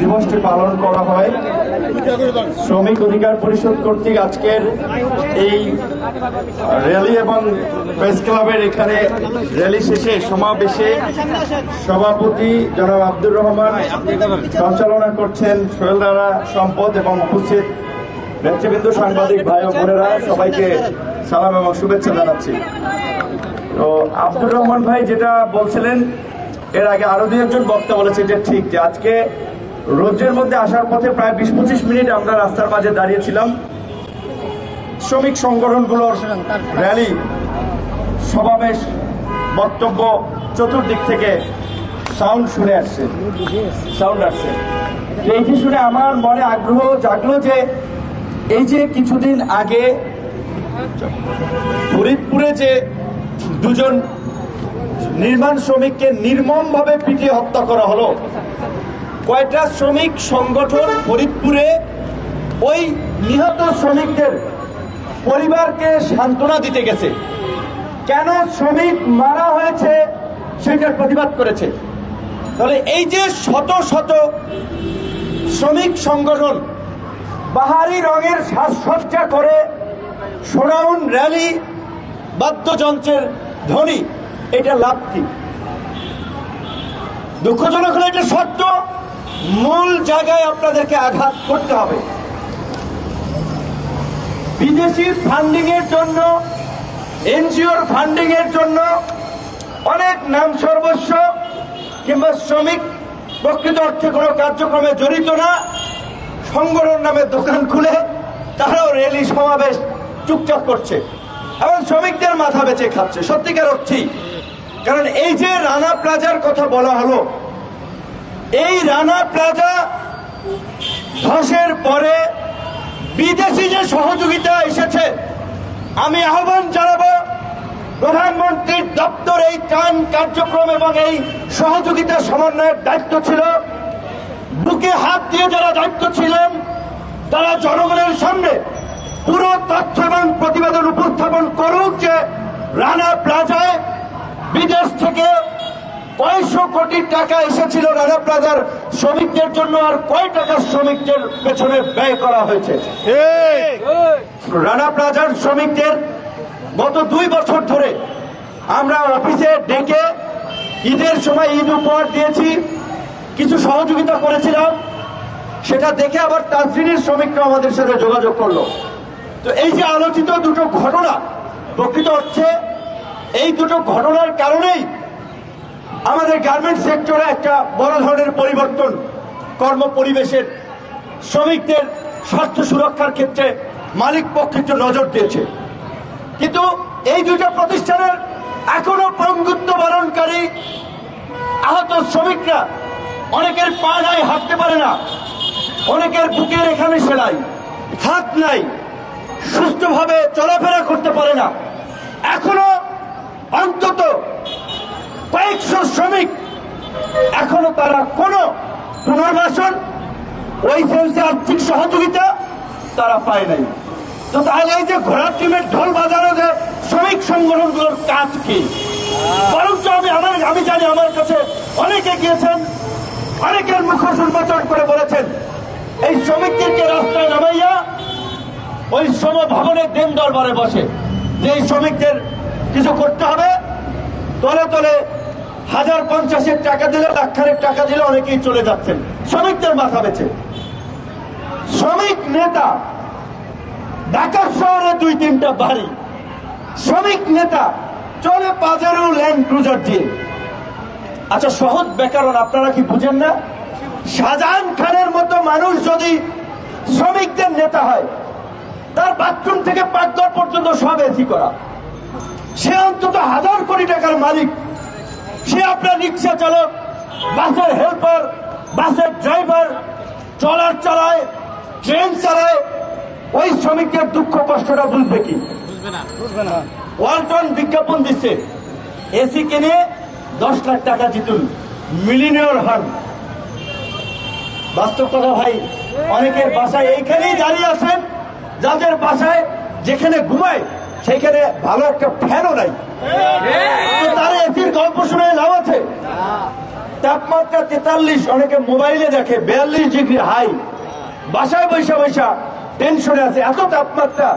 দিবসটি পালন করা হয়। শ্রমিক অধিকার পরিষদ কর্তৃক আজকের এই র্যালি এবং প্রেস ক্লাবের এখানে র্যালি শেষে, সমাবেশে সভাপতি জনাব আব্দুর রহমান সঞ্চালনা করছেন সোহেল রানা সম্পদ এবং উপস্থিত নেতৃবৃন্দ, সাংবাদিক ভাই ও বোনেরা, সবাইকে সালাম এবং শুভেচ্ছা জানাচ্ছি। তো আব্দুর রহমান ভাই যেটা বলছিলেন এর আগে আরও দুই একজন বক্তা বলেছে যে ঠিক, যে আজকে রোদ্রের মধ্যে আসার পথে প্রায় বিশ পঁচিশ মিনিট আমরা রাস্তার মাঝে দাঁড়িয়েছিলাম। শ্রমিক সংগঠনগুলোর র্যালি, সমাবেশ, বক্তব্য চতুর্দিক থেকে সাউন্ড শুনে আসছে। সাউন্ড আসছে। এইটি শুনে আমার মনে আগ্রহ জাগলো যে এই যে কিছুদিন আগে ফরিদপুরে যে দুজন নির্মাণ শ্রমিককে নির্মমভাবে পিটিয়ে হত্যা করা হলো। কয়টা শ্রমিক সংগঠন ফরিদপুরে ওই নিহত শ্রমিকদের পরিবারকে সান্ত্বনা দিতে গেছে। কেন শ্রমিক মারা হয়েছে সেটার প্রতিবাদ করেছে? তাহলে এই যে শত শত শ্রমিক সংগঠন বাহারি রঙের সাজসজ্জা করে সোনাউন র্যালি, বাদ্যযন্ত্রের ধ্বনি এটা লাভ কি? দুঃখজনক হলে এটা সত্য। মূল জায়গায় আপনাদেরকে আঘাত করতে হবে। বিদেশি ফান্ডিং এর জন্য, এনজিওর ফান্ডিং এর জন্য অনেক নাম সর্বস্ব কিংবা শ্রমিক প্রকৃত অর্থে কোনো কার্যক্রমে জড়িত না। সংগঠন নামে দোকান খুলে তারাও র্যালি সমাবেশ চুপচাপ করছে এবং শ্রমিকদের মাথা বেঁচে খাচ্ছে। সত্যিকার অর্থেই কারণ এই যে রানা প্লাজার কথা বলা হলো, এই রানা প্লাজা ধসের পরে বিদেশি যে সহযোগিতা এসেছে, আমি আহ্বান জানাব প্রধানমন্ত্রীর দপ্তর এই ত্রাণ কার্যক্রম এবং এই সহযোগিতা সমন্বয়ের দায়িত্ব ছিল। বুকে হাত দিয়ে যারা দায়িত্ব ছিলেন, তারা জনগণের সামনে পুরো তথ্য এবং প্রতিবেদন উপস্থাপন করুক যে রানা প্লাজায় বিদেশ থেকে কয়শো কোটি টাকা এসেছিল রানা প্লাজার শ্রমিকদের জন্য আর কয় টাকা শ্রমিকদের পেছনে ব্যয় করা হয়েছে? রানা প্লাজার শ্রমিকদের গত দুই বছর ধরে আমরা অফিসে ডেকে ঈদের সময় ঈদ উপহার দিয়েছি, কিছু সহযোগিতা করেছিলাম। সেটা দেখে আবার তাজরিনের শ্রমিকরা আমাদের সাথে যোগাযোগ করল। তো এই যে আলোচিত দুটো ঘটনা প্রকৃত অর্থে এই দুটো ঘটনার কারণেই আমাদের গার্মেন্ট সেক্টরে একটা বড় ধরনের পরিবর্তন কর্ম পরিবেশের শ্রমিকদের স্বার্থ সুরক্ষার ক্ষেত্রে মালিক পক্ষ একটু নজর দিয়েছে। কিন্তু এই দুইটা প্রতিষ্ঠানের এখনও পঙ্গুত্ব বরণকারী আহত শ্রমিকরা অনেকের পা নাই হাঁটতে পারে না, অনেকের বুকের এখানে সেলাই, হাত নাই, সুস্থভাবে চলাফেরা করতে পারে না। এখনও অন্তত কয়েকশো শ্রমিক এখনও তারা কোনো পুনর্বাসন ওই সেন্সে আর্থিক সহযোগিতা তারা পায় নাই। তো তাহলে এই যে ঘোড়ার টিমের ঢোল বাজানো যে শ্রমিক সংগঠনগুলোর কাজ কি? বরঞ্চ আমি আমার, আমি জানি আমার কাছে অনেকে গিয়েছেন, অনেকের মুখোশ উন্মোচন করে বলেছেন, এই শ্রমিকদেরকে রাস্তায় নামাইয়া ওই শ্রম ভবনের দিন দরবারে বসে, যে শ্রমিকদের কিছু করতে হবে। তলে তলে হাজার পঞ্চাশের টাকা দিলে লাখানের টাকা দিলে অনেকেই চলে যাচ্ছেন। শ্রমিকদের মাথা বেছে শ্রমিক নেতা ঢাকা শহরে দুই তিনটা বাড়ি। শ্রমিক নেতা, চলে পাজারো ল্যান্ড ক্রুজার দিয়ে। আচ্ছা সহজ ব্যাকরণ, আপনারা কি বুঝেন না? শাহজাহান খানের মতো মানুষ যদি শ্রমিকদের নেতা হয়, তার বাথরুম থেকে পাকঘর পর্যন্ত সব এসি করা। সে অন্তত হাজার কোটি টাকার মালিক। সে আপনার রিক্সা চালক বাসের হেল্পার বাসের ড্রাইভার ট্রলার চালায় ট্রেন চালায় ওই শ্রমিকের দুঃখ কষ্টটা বুঝবে কি? ওয়ালটন বিজ্ঞাপন দিচ্ছে এসি কিনে দশ লাখ টাকা জিতুন মিলিনিয়র হন। বাস্তব কথা ভাই অনেকের বাসায় এইখানেই দাঁড়িয়ে আছেন যাদের বাসায় যেখানে ঘুমায় সেইখানে ভালো একটা ফ্যানও নাই। তার তারা এসির গল্প শুনে লাভ আছে। তাপমাত্রা তেতাল্লিশ অনেকে মোবাইলে দেখে বিয়াল্লিশ ডিগ্রি হাই। বাসায় বৈশা বৈশা টেনশনে আছে এত তাপমাত্রা।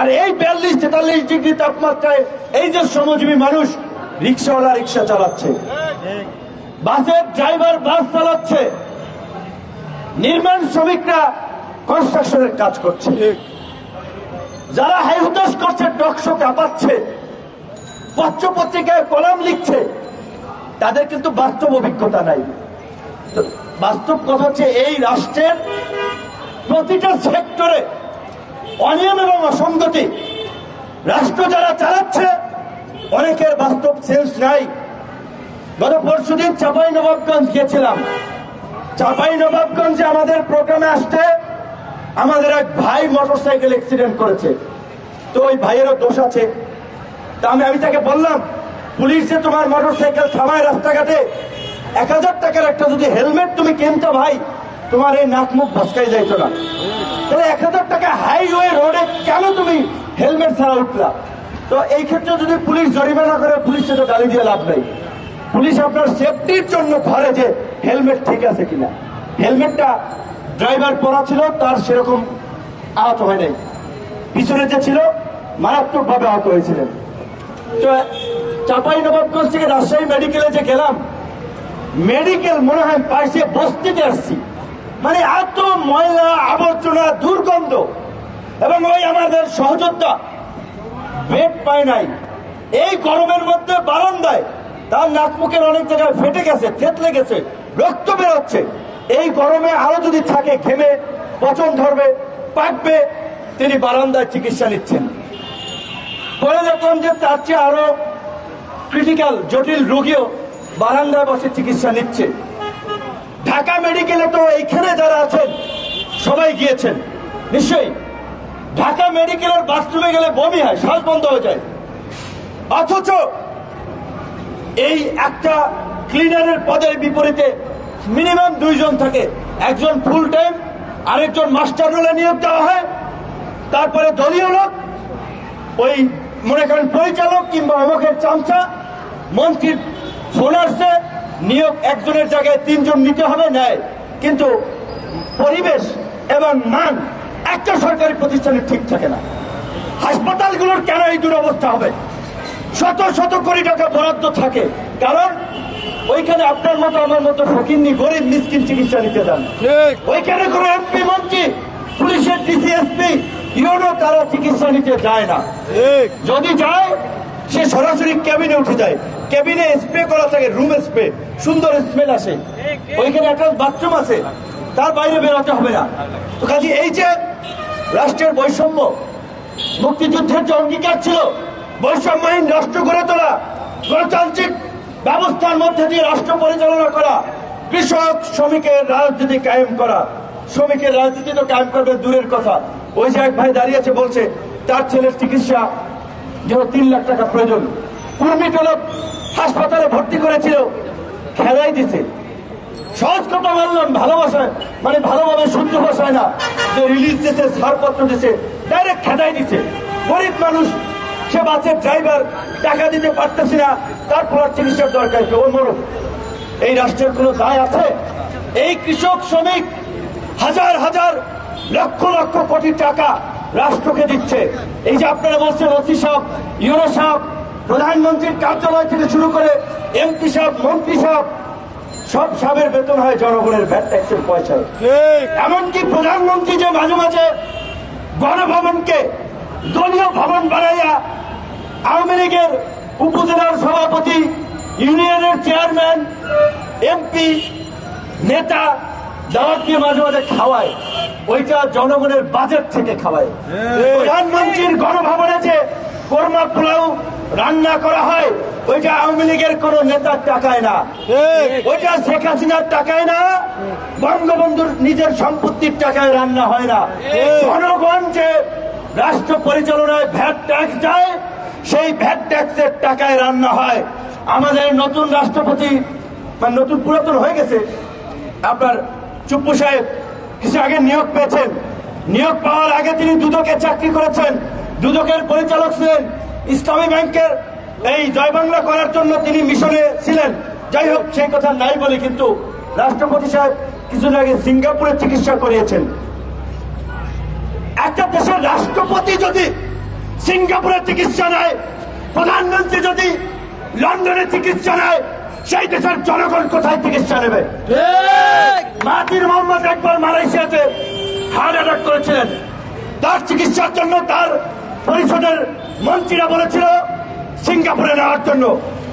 আর এই বিয়াল্লিশ তেতাল্লিশ ডিগ্রি তাপমাত্রায় এই যে শ্রমজীবী মানুষ রিক্সাওয়ালা রিক্সা চালাচ্ছে। বাসের ড্রাইভার বাস চালাচ্ছে। নির্মাণ শ্রমিকরা কনস্ট্রাকশনের কাজ করছে। যারা হাই হুতাশ করছে টকশো কাঁপাচ্ছে পত্র পত্রিকায় কলাম লিখছে, তাদের কিন্তু বাস্তব অভিজ্ঞতা নাই। বাস্তব কথা হচ্ছে এই রাষ্ট্রের প্রতিটা সেক্টরে অনিয়ম এবং অসঙ্গতি, রাষ্ট্র যারা চালাচ্ছে, অনেকের বাস্তব সেন্স নাই। গত পরশুদিন চাপাই নবাবগঞ্জ গিয়েছিলাম। চাপাই নবাবগঞ্জে আমাদের প্রোগ্রামে আসতে আমাদের এক ভাই মোটরসাইকেল অ্যাক্সিডেন্ট করেছে। তো ওই ভাইয়েরও দোষ আছে। তা আমি আমি তাকে বললাম, পুলিশ যে তোমার মোটরসাইকেল থামায় রাস্তাঘাটে, এক হাজার টাকার একটা যদি হেলমেট তুমি কিনতে ভাই, তোমার এই নাক মুখ ভসকাই যাইতো না। তাহলে এক হাজার টাকা হাইওয়ে রোডে কেন তুমি হেলমেট ছাড়া উঠলা? তো এই ক্ষেত্রে যদি পুলিশ জরিমানা করে, পুলিশ সেটা গালি দিয়ে লাভ নেই। পুলিশ আপনার সেফটির জন্য ধরে যে হেলমেট ঠিক আছে কিনা। হেলমেটটা ড্রাইভার পরা ছিল, তার সেরকম আহত হয় নাই পিছনে যে ছিল মারাত্মক ভাবে আহত হয়েছিলেন। তো চাপাই নবাবগঞ্জ থেকে রাজশাহী মেডিকেলে যে গেলাম, মেডিকেল মনে হয় পাশে বস্তিতে আসছি। মানে এত ময়লা, আবর্জনা, দুর্গন্ধ। এবং ওই আমাদের সহযোদ্ধা বেড পায় নাই। এই গরমের মধ্যে বারান্দায় তার নাক মুখের অনেক জায়গায় ফেটে গেছে, থেতলে গেছে, রক্ত বেরোচ্ছে। এই গরমে আরও যদি থাকে, ঘেমে, পচন ধরবে, পাকবে, তিনি বারান্দায় চিকিৎসা নিচ্ছেন। পরে দেখলাম যে তার চেয়ে আরও ক্রিটিক্যাল জটিল রোগীও বারান্দায় বসে চিকিৎসা নিচ্ছে। ঢাকা মেডিকেলে তো এইখানে যারা আছেন, সবাই গিয়েছেন। নিশ্চয়ই। ঢাকা মেডিকেলের বাথরুমে গেলে বমি হয়, শ্বাস বন্ধ হয়ে যায়। অথচ এই একটা ক্লিনারের পদের বিপরীতে মিনিমাম দুইজন থাকে। একজন ফুল টাইম আরেকজন মাস্টার রোলে নিয়োগ দেওয়া হয়। তারপরে দলীয় লোক, ওই মনে করেন পরিচালক কিংবা অমকের চামচা, মন্ত্রীর ফোন আসছে, নিয়োগ একজনের জায়গায় তিনজন নিতে হবে, নেয়। কিন্তু পরিবেশ এবং মান একটা সরকারি প্রতিষ্ঠানে ঠিক থাকে না। হাসপাতালগুলোর কেন এই দুরবস্থা হবে? শত শত কোটি টাকা বরাদ্দ থাকে। কারণ ওইখানে আপনার মতো আমার মতো ফকিন্নি গরিব মিসকিন চিকিৎসা নিতে যান। ওইখানে কোনো এমপি মন্ত্রী পুলিশের ডিসিএসপি ইউনো তারা চিকিৎসা নিতে যায় না। যদি যায় সে সরাসরি ক্যাবিনে উঠে যায়। ক্যাবিনে স্প্রে করা থাকে রুম স্প্রে। সুন্দর স্মেল আসে। ওইখানে একটা বাথরুম আছে তার বাইরে বেরোতে হবে না। তো কাজে এই যে রাষ্ট্রের বৈষম্য মুক্তিযুদ্ধের যে অঙ্গীকার ছিল বৈষম্যহীন রাষ্ট্র গড়ে তোলা গণতান্ত্রিক ব্যবস্থার মধ্যে দিয়ে রাষ্ট্র পরিচালনা করা, কৃষক শ্রমিকের রাজনীতি কায়েম করা। শ্রমিকের রাজনীতি তো কায়েম করবে, দূরের কথা। ওই যে এক ভাই দাঁড়িয়েছে বলছে, তার ছেলের চিকিৎসা যেন তিন লাখ টাকা প্রয়োজন। কুর্মিটলক হাসপাতালে ভর্তি করেছিল, খেলাই দিছে। সহজ কথা বললাম, ভালোবাসায় মানে ভালোভাবে শুদ্ধ ভাষায় না। যে রিলিজ দিছে, ছাড়পত্র দিছে ডাইরেক্ট খেদাই দিছে। গরিব মানুষ সে বাসের ড্রাইভার টাকা দিতে পারতেছি না তারপর চিকিৎসার দরকার কি? ও মরুক। এই রাষ্ট্রের কোনো দায় আছে? এই কৃষক শ্রমিক হাজার হাজার লক্ষ লক্ষ কোটি টাকা রাষ্ট্রকে দিচ্ছে। এই যে আপনারা বলছেন ওসি সাহেব ইউরো সাহেব প্রধানমন্ত্রীর কার্যালয় থেকে শুরু করে এমপি সাহেব মন্ত্রী সাহেব সব সাহেবের বেতন হয় জনগণের ভ্যাট ট্যাক্সের পয়সায়। ঠিক। এমনকি প্রধানমন্ত্রী যে মাঝে মাঝে গণভবনকে দলীয় ভবন বানাইয়া আওয়ামী লীগের উপজেলার সভাপতি ইউনিয়নের চেয়ারম্যান এমপি নেতা দাওয়াত দিয়ে মাঝে মাঝে খাওয়ায়। ওইটা জনগণের বাজেট থেকে খাওয়ায়। প্রধানমন্ত্রীর গণভবনে যে কোরমা পোলাও রান্না করা হয় ওইটা আওয়ামী লীগের কোন নেতার টাকায় না। ওইটা শেখ হাসিনার টাকায় না বঙ্গবন্ধুর নিজের সম্পত্তির টাকায় রান্না হয় না। জনগণ যে রাষ্ট্র পরিচালনায় ভ্যাট ট্যাক্স যায়, সেই ভ্যাট ট্যাক্সের টাকায় রান্না হয়। আমাদের নতুন রাষ্ট্রপতি মানে নতুন পুরাতন হয়ে গেছে। আপনার চুপ্পু সাহেব, কিছু আগে নিয়োগ পেয়েছেন। নিয়োগ পাওয়ার আগে তিনি দুদকে চাকরি করেছেন। দুদকের পরিচালক ছিলেন ইসলামী ব্যাংকের। এই জয় বাংলা করার জন্য তিনি মিশনে ছিলেন। যাই হোক, সেই কথা নাই বলে কিন্তু রাষ্ট্রপতি সাহেব কিছুদিন আগে সিঙ্গাপুরে চিকিৎসা করিয়েছেন। একটা দেশের রাষ্ট্রপতি যদি সিঙ্গাপুরে চিকিৎসা নেয় প্রধানমন্ত্রী যদি লন্ডনে চিকিৎসা নেয় সেই দেশের জনগণ কোথায় চিকিৎসা নেবে? মাহাতির মোহাম্মদ একবার মালয়েশিয়াতে হার্ট অ্যাটাক করেছিলেন। তার চিকিৎসার জন্য তার পরিষদের মন্ত্রীরা বলেছিল সিঙ্গাপুরে নেওয়ার জন্য।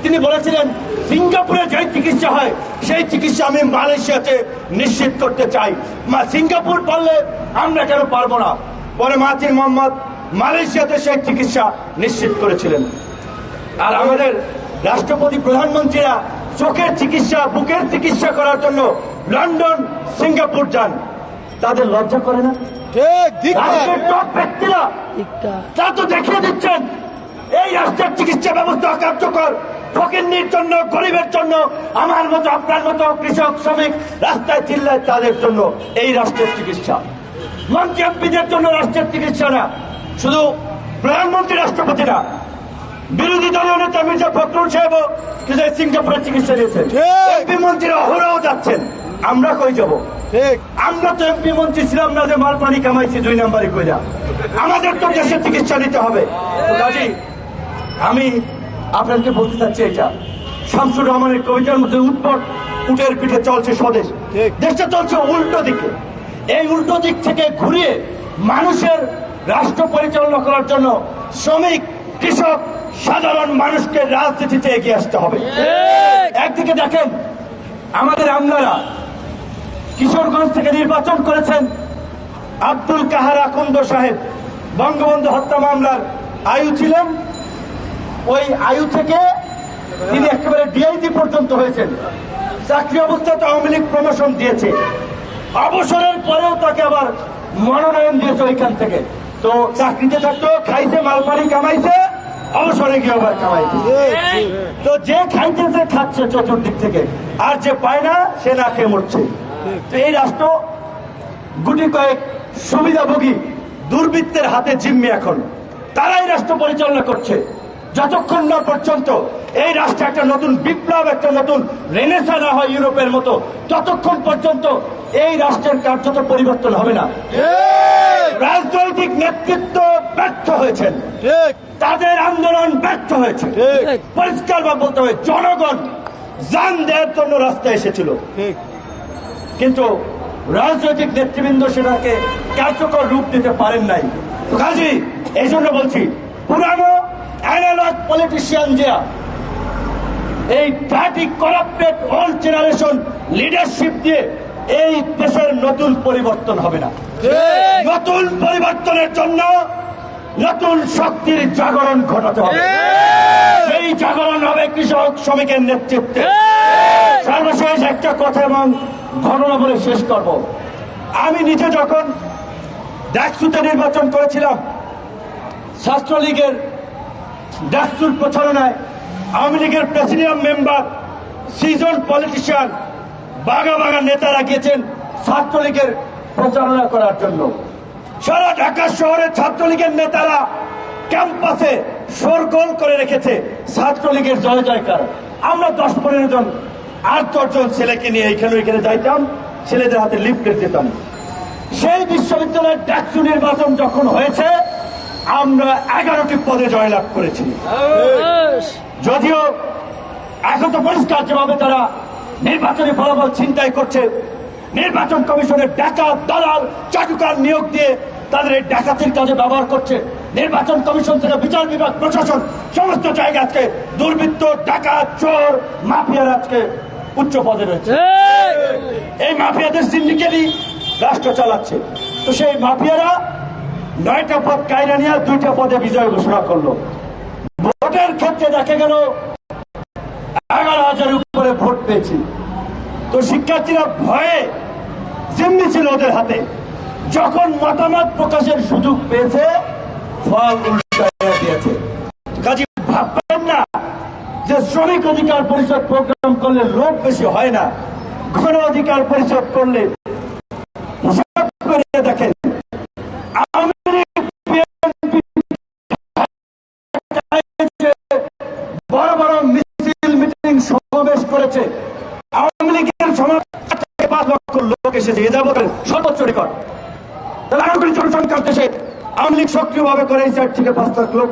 তিনি বলেছিলেন সিঙ্গাপুরে যে চিকিৎসা হয় সেই চিকিৎসা আমি মালয়েশিয়াতে নিশ্চিত করতে চাই। মা সিঙ্গাপুর পারলে আমরা কেন পারব না? পরে মাহাতির মোহাম্মদ মালয়েশিয়াতে সেই চিকিৎসা নিশ্চিত করেছিলেন। আর আমাদের রাষ্ট্রপতি প্রধানমন্ত্রীরা চোখের চিকিৎসা বুকের চিকিৎসা করার জন্য লন্ডন সিঙ্গাপুর যান। তাদের লজ্জা করে না? তা তো দেখিয়ে দিচ্ছেন। এই রাষ্ট্রের চিকিৎসা ব্যবস্থা কার্যকর। ফকিন্নির জন্য গরিবের জন্য আমার মতো আপনার মতো কৃষক শ্রমিক রাস্তায় চিল্লায় তাদের জন্য এই রাষ্ট্রের চিকিৎসা। মন্ত্রী এমপিদের জন্য রাষ্ট্রের চিকিৎসা না শুধু প্রধানমন্ত্রী রাষ্ট্রপতি না বিরোধী দলীয় নেতা মির্জা ফখরুল কিন্তু এই সিঙ্গাপুরের চিকিৎসা নিয়েছেন। ঠিক। এমপি মন্ত্রীরা অহরাও যাচ্ছেন। আমরা কই যাব? আমরা তো এমপি মন্ত্রী ছিলাম না যে মাল পানি কামাইছি দুই নাম্বারই কইরা। আমাদের তো দেশের চিকিৎসা নিতে হবে। কাজী আমি আপনাকে বলতে চাচ্ছি এটা। শামসুর রহমানের কবিতার মধ্যে উৎপট উটের পিঠে চলছে স্বদেশ। দেশটা চলছে উল্টো দিকে। এই উল্টো দিক থেকে ঘুরিয়ে মানুষের রাষ্ট্র পরিচালনা করার জন্য শ্রমিক কৃষক সাধারণ মানুষকে রাজনীতিতে এগিয়ে আসতে হবে। একদিকে দেখেন আমাদের আমলারা কিশোরগঞ্জ থেকে নির্বাচন করেছেন আব্দুল কাহার আকন্দ সাহেব। বঙ্গবন্ধু হত্যা মামলার আয়ু ছিলেন। ওই আয়ু থেকে তিনি একেবারে ডিআইজি পর্যন্ত হয়েছেন। চাকরি অবস্থাতে আওয়ামী লীগ প্রমোশন দিয়েছে। অবসরের পরেও তাকে আবার মনোনয়ন দিয়েছে ওইখান থেকে। তো চাকরিতে থাকতো, খাইছে, মালপানি কামাইছে, অবসরে গিয়ে আবার কামাইছে। তো যে খাইতেছে খাচ্ছে চতুর্দিক থেকে। আর যে পায় না, সে না খেয়ে মরছে। তো এই রাষ্ট্র গুটি কয়েক সুবিধাভোগী দুর্বৃত্তের হাতে জিম্মি এখন। তারাই রাষ্ট্র পরিচালনা করছে। যতক্ষণ না পর্যন্ত এই রাষ্ট্রে একটা নতুন বিপ্লব, একটা নতুন রেনেসা না হয় ইউরোপের মতো, ততক্ষণ পর্যন্ত এই রাষ্ট্রের কার্যত পরিবর্তন হবে না। রাজনৈতিক নেতৃত্ব ব্যর্থ হয়েছেন। ঠিক। তাদের আন্দোলন ব্যর্থ হয়েছে। পরিষ্কার বা বলতে হবে জনগণ যান দেওয়ার জন্য রাস্তায় এসেছিল। ঠিক। কিন্তু রাজনৈতিক নেতৃবৃন্দ সেটাকে কার্যকর রূপ দিতে পারেন নাই। কাজী এই জন্য বলছি পুরানো অ্যানালগ পলিটিশিয়ান যে এই party corrupted all generation leadership দিয়ে এই দেশের নতুন পরিবর্তন হবে না। নতুন পরিবর্তনের জন্য নতুন শক্তির জাগরণ ঘটাতে হবে। সেই জাগরণ হবে কৃষক শ্রমিকের নেতৃত্বে। সর্বশেষ একটা কথা এবং ঘটনা বলে শেষ করব। আমি নিজে যখন ডাকসুতে নির্বাচন করেছিলাম ছাত্রলীগের ডাকসুর প্রচারণায় আওয়ামী লীগের প্রেসিডিয়াম মেম্বার সিজন পলিটিশিয়ান বাগা বাঘা নেতারা গিয়েছেন ছাত্রলীগের প্রচারণা করার জন্য। সারা ঢাকা শহরে ছাত্রলীগের নেতারা ক্যাম্পাসে শোরগোল করে রেখেছে ছাত্রলীগের জয় জয়কার। আমরা দশ পনেরো জন আট দশজন ছেলেকে নিয়ে এখানে ওইখানে যাইতাম ছেলেদের হাতে লিফলেট দিতাম। সেই বিশ্ববিদ্যালয়ের ডাকসু নির্বাচন যখন হয়েছে আমরা এগারোটি পদে জয়লাভ করেছি। যদিও এখন তো পরিষ্কার যেভাবে তারা নির্বাচনী ফলাফল চিন্তাই করছে নির্বাচন কমিশনের ডাকাত দালাল চাটুকার নিয়োগ দিয়ে তাদের এই ডাকাতির কাজে ব্যবহার করছে। নির্বাচন কমিশন থেকে বিচার বিভাগ প্রশাসন সমস্ত জায়গা আজকে দুর্বৃত্ত ডাকাত চোর মাফিয়ার আজকে উচ্চ পদে রয়েছে। এই! মাফিয়াদের সিন্ডিকেটই রাষ্ট্র চালাচ্ছে। তো সেই মাফিয়ারা নয়টা পদ কায়রা নিয়ে দুইটা পদে বিজয় ঘোষণা করল। ভোটের ক্ষেত্রে দেখা গেল এগারো হাজার ভোট পেয়েছি। তো শিক্ষার্থীরা ভয়ে জিম্মি ছিল ওদের হাতে। যখন মতামত প্রকাশের সুযোগ পেয়েছে, ফল দিয়েছে। কাজে, ভাববেন না যে শ্রমিক অধিকার পরিষদ প্রোগ্রাম করলে লোক বেশি হয় না। গণ অধিকার পরিষদ করলে দেখেন। এসেছে এ যাবত সর্বোচ্চ রেকর্ড তাহলে আগামী জনসংখ্যার দেশে আওয়ামী লীগ সক্রিয়ভাবে করে এই চার থেকে পাঁচ লাখ লোক।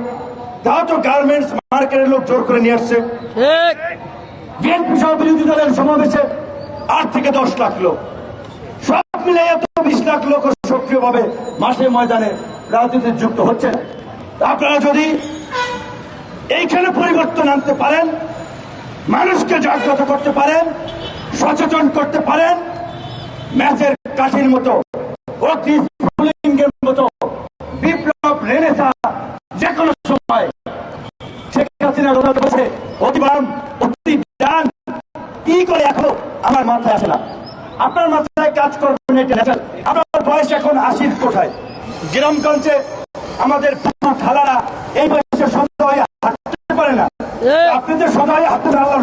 তাও তো গার্মেন্টস মার্কেটের লোক জোর করে নিয়ে আসছে। বিএনপি সহ বিরোধী দলের সমাবেশে আট থেকে দশ লাখ লোক। সব মিলে এত বিশ লাখ লোক সক্রিয়ভাবে মাঠে ময়দানে রাজনীতিতে যুক্ত হচ্ছে। আপনারা যদি এইখানে পরিবর্তন আনতে পারেন মানুষকে জাগ্রত করতে পারেন সচেতন করতে পারেন ম্যাচের কাঠির মতো মতো বিপ্লব রেনেসা যে কোনো সময় শেখ হাসিনা অতিবান অতিদান কি করে এখনও আমার মাথায় আসে না? আপনার মাথায় কাজ করবেন এটা আপনার বয়স এখন আশির কোঠায়। গ্রামগঞ্জে আমাদের পুরো খালারা এই বয়সে সদা হয়ে হাঁটতে পারে না। আপনি যে সদা হয়ে হাঁটতে আল্লাহ